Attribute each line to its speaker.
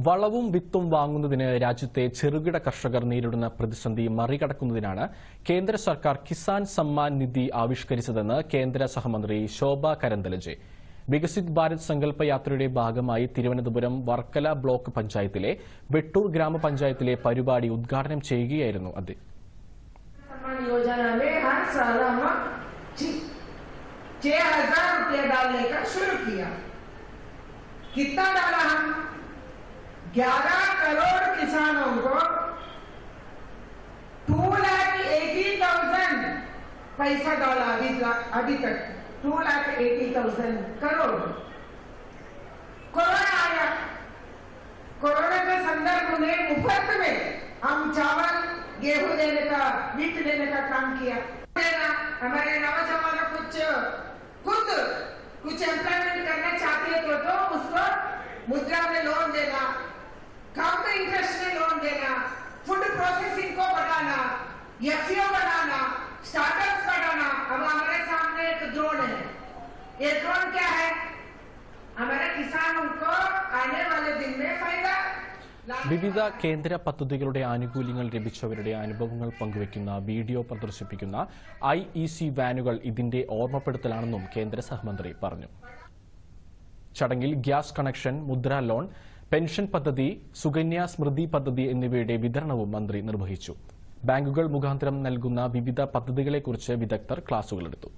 Speaker 1: വളവും വിത്തും വാങ്ങുന്നതിന് രാജ്യത്തെ ചെറുകിട കർഷകർ നേരിടുന്ന പ്രതിസന്ധി മറികടക്കുന്നതിനാണ് കേന്ദ്ര സർക്കാർ കിസാൻ സമ്മാൻ നിധി ആവിഷ്കരിച്ചതെന്ന് കേന്ദ്ര സഹമന്ത്രി ശോഭ കരന്തലജെ വികസിത് ഭാരത് സങ്കല്പ യാത്രയുടെ ഭാഗമായി തിരുവനന്തപുരം വർക്കല ബ്ലോക്ക് പഞ്ചായത്തിലെ വെട്ടൂർ ഗ്രാമപഞ്ചായത്തിലെ പരിപാടി ഉദ്ഘാടനം ചെയ്യുകയായിരുന്നു അദ്ദേഹം
Speaker 2: सम्मान योजना में हर साल हम छह हजार रुपया डालने का शुरू किया कितना डाला हम ग्यारह करोड़ किसानों को टू लाख एटी थाउज़ेंड पैसा डाला अभी अभी तक। Two lakh eighty thousand crore. Corona आया। कोरोना के संदर्भ में मुफ़्त में हम चावल गेहूँ देने का बीट देने का काम किया। हमारे नौजवान कुछ खुद कुछ एम्प्लॉयमेंट करना चाहते हैं तो, तो उसको मुद्रा में लोन देना। कम इंटरेस्ट में लोन देना फूड प्रोसेसिंग को बढ़ाना एफसीओ बढ़ाना स्टार्टअप्स बढ़ाना अब हमारे सामने एक ड्रोन है ये ड्रोन क्या है हमारे किसानों को आने वाले दिन में फायदा लाने
Speaker 1: വിവിധ കേന്ദ്ര പദ്ധതികളുടെ ആനുകൂല്യങ്ങൾ ലഭിച്ചവരുടെ അനുഭവങ്ങൾ പങ്കുവയ്ക്കുന്ന വീഡിയോ പ്രദർശിപ്പിക്കുന്ന ഐ ഇ സി വാനുകൾ ഇതിന്റെ ഓർമ്മപ്പെടുത്തലാണെന്നും കേന്ദ്ര സഹമന്ത്രി പറഞ്ഞു ചടങ്ങിൽ gas connection Mudra loan pension പദ്ധതി സുകന്യ സ്മൃതി പദ്ധതി എന്നിവയുടെ വിതരണവും മന്ത്രി നിർവഹിച്ചു. ബാങ്കുകൾ മുഖാന്തരം നൽകുന്ന വിവിധ പദ്ധതികളെക്കുറിച്ച് വിദഗ്ധർ ക്ലാസുകളെടുത്തു.